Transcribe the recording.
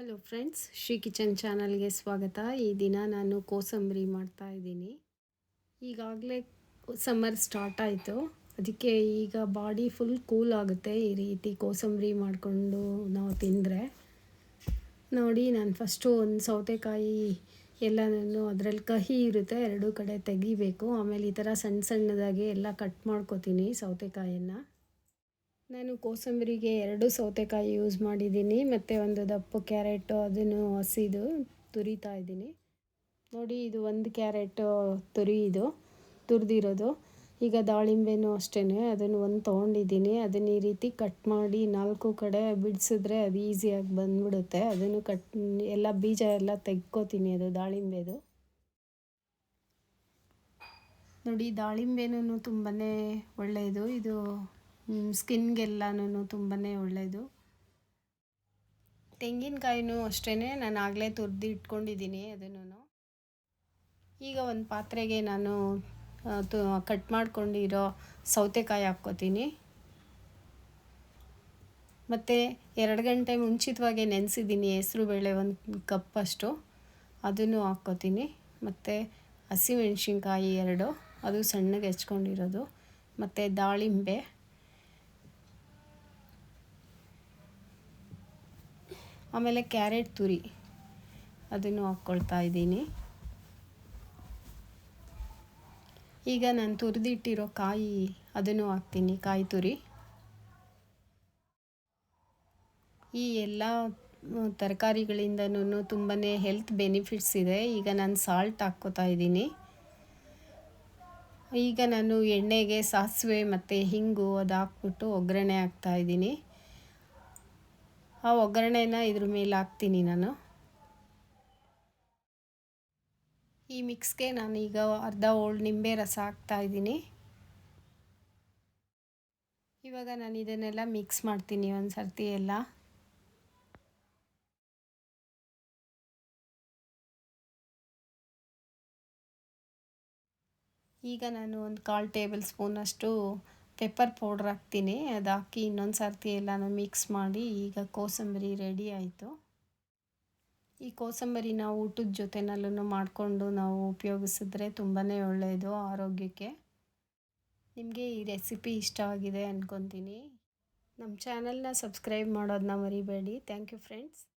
Hello friends Shri kitchen ಚಾನಲ್ಗೆ ಸ್ವಾಗತ. ಈ ದಿನ ನಾನು ಕೋಸಂಬರಿ ಮಾಡ್ತಾ ಇದ್ದೀನಿ. ಈಗಾಗಲೇ ಸಮ್ಮರ್ ಸ್ಟಾರ್ಟ್ ಆಯಿತು. ಅದಕ್ಕೆ ಈಗ ಬಾಡಿ ಫುಲ್ ಕೂಲ್ ಆಗುತ್ತೆ. ಈ ರೀತಿ ಕೋಸಂಬರಿ ಮಾಡಿಕೊಂಡು ನಾವು ತಿಂದರೆ. ನೋಡಿ, ನಾನು ಫಸ್ಟು ಒಂದು ಸೌತೆಕಾಯಿ ಎಲ್ಲನೂ ಅದರಲ್ಲಿ ಕಹಿ ಇರುತ್ತೆ. ಎರಡೂ ಕಡೆ ತೆಗಿಬೇಕು. ಆಮೇಲೆ ಈ ಥರ ಸಣ್ಣ ಸಣ್ಣದಾಗಿ ಎಲ್ಲ ಕಟ್ ಮಾಡ್ಕೋತೀನಿ ಸೌತೆಕಾಯನ್ನು. ನಾನು ಕೋಸಂಬರಿಗೆ ಎರಡು ಸೌತೆಕಾಯಿ ಯೂಸ್ ಮಾಡಿದ್ದೀನಿ. ಮತ್ತು ಒಂದು ದಪ್ಪು ಕ್ಯಾರೆಟು, ಅದನ್ನು ಹಸಿದು ತುರಿತಾ ಇದ್ದೀನಿ. ನೋಡಿ, ಇದು ಒಂದು ಕ್ಯಾರೆಟು ತುರಿ ಇದು, ತುರಿದಿರೋದು. ಈಗ ದಾಳಿಂಬೆನೂ ಅಷ್ಟೇ ಅದನ್ನು ಒಂದು ತೊಗೊಂಡಿದ್ದೀನಿ. ಅದನ್ನು ಈ ರೀತಿ ಕಟ್ ಮಾಡಿ ನಾಲ್ಕು ಕಡೆ ಬಿಡಿಸಿದ್ರೆ ಅದು ಈಸಿಯಾಗಿ ಬಂದ್ಬಿಡುತ್ತೆ. ಅದನ್ನು ಕಟ್ ಎಲ್ಲ ಬೀಜ ಎಲ್ಲ ತೆಗ್ಕೋತೀನಿ ಅದು ದಾಳಿಂಬೆದು. ನೋಡಿ, ದಾಳಿಂಬೆನೂ ತುಂಬಾ ಒಳ್ಳೆಯದು. ಇದು ಸ್ಕಿನ್ಗೆಲ್ಲನೂ ತುಂಬಾ ಒಳ್ಳೆಯದು ತೆಂಗಿನಕಾಯಿನೂ ಅಷ್ಟೇ ನಾನು ಆಗಲೇ ತುರಿದು ಇಟ್ಕೊಂಡಿದ್ದೀನಿ ಅದನ್ನು ಈಗ ಒಂದು ಪಾತ್ರೆಗೆ ನಾನು ಕಟ್ ಮಾಡ್ಕೊಂಡಿರೋ ಸೌತೆಕಾಯಿ ಹಾಕ್ಕೋತೀನಿ. ಮತ್ತು ಎರಡು ಗಂಟೆ ಮುಂಚಿತವಾಗಿ ನೆನೆಸಿದ್ದೀನಿ ಹೆಸರು ಬೇಳೆ ಒಂದು ಕಪ್ಪಷ್ಟು ಅದನ್ನು ಹಾಕ್ಕೋತೀನಿ. ಮತ್ತು ಹಸಿಮೆಣ್ಸಿನ್ಕಾಯಿ ಎರಡು. ಅದು ಸಣ್ಣಗೆ ಹೆಚ್ಕೊಂಡಿರೋದು. ಮತ್ತು ದಾಳಿಂಬೆ. ಆಮೇಲೆ ಕ್ಯಾರೆಟ್ ತುರಿ. ಅದನ್ನು ಹಾಕ್ಕೊಳ್ತಾ ಇದ್ದೀನಿ. ಈಗ ನಾನು ತುರಿದಿಟ್ಟಿರೋ ಕಾಯಿ ಅದನ್ನು ಹಾಕ್ತೀನಿ, ಕಾಯಿ ತುರಿ. ಈ ಎಲ್ಲ ತರಕಾರಿಗಳಿಂದನೂ ತುಂಬಾ ಹೆಲ್ತ್ ಬೆನಿಫಿಟ್ಸ್ ಇದೆ. ಈಗ ನಾನು ಸಾಲ್ಟ್ ಹಾಕ್ಕೋತಾ ಇದ್ದೀನಿ. ಈಗ ನಾನು ಎಣ್ಣೆಗೆ ಸಾಸಿವೆ ಮತ್ತು ಹಿಂಗು ಅದು ಹಾಕ್ಬಿಟ್ಟು ಒಗ್ಗರಣೆ ಹಾಕ್ತಾಯಿದ್ದೀನಿ ಆ ಒಗ್ಗರಣೆನ ಇದ್ರ ಮೇಲೆ ಹಾಕ್ತೀನಿ ನಾನು. ಈ ಮಿಕ್ಸ್ಗೆ ಈಗ ಅರ್ಧ ಓಲ್ಡ್ ನಿಂಬೆ ರಸ ಹಾಕ್ತಾ ಇದ್ದೀನಿ. ಇವಾಗ ನಾನು ಇದನ್ನೆಲ್ಲ ಮಿಕ್ಸ್ ಮಾಡ್ತೀನಿ ಒಂದು ಸರ್ತಿ ಎಲ್ಲ. ಈಗ ನಾನು ಒಂದು ಕಾಲು ಟೇಬಲ್ ಸ್ಪೂನಷ್ಟು ಪೆಪ್ಪರ್ ಪೌಡ್ರ್ ಹಾಕ್ತೀನಿ. ಅದು ಹಾಕಿ ಇನ್ನೊಂದು ಸರ್ತಿ ಎಲ್ಲನೂ ಮಿಕ್ಸ್ ಮಾಡಿ ಈಗ ಕೋಸಂಬರಿ ರೆಡಿ ಆಯಿತು. ಈ ಕೋಸಂಬರಿ ನಾವು ಊಟದ ಜೊತೆನಲ್ಲೂ ಮಾಡಿಕೊಂಡು ನಾವು ಉಪಯೋಗಿಸಿದ್ರೆ ತುಂಬಾ ಒಳ್ಳೆಯದು ಆರೋಗ್ಯಕ್ಕೆ. ನಿಮಗೆ ಈ ರೆಸಿಪಿ ಇಷ್ಟ ಆಗಿದೆ ಅಂದ್ಕೊತೀನಿ ನಮ್ಮ ಚಾನಲ್ನ ಸಬ್ಸ್ಕ್ರೈಬ್ ಮಾಡೋದನ್ನ ಮರಿಬೇಡಿ. Thank you friends.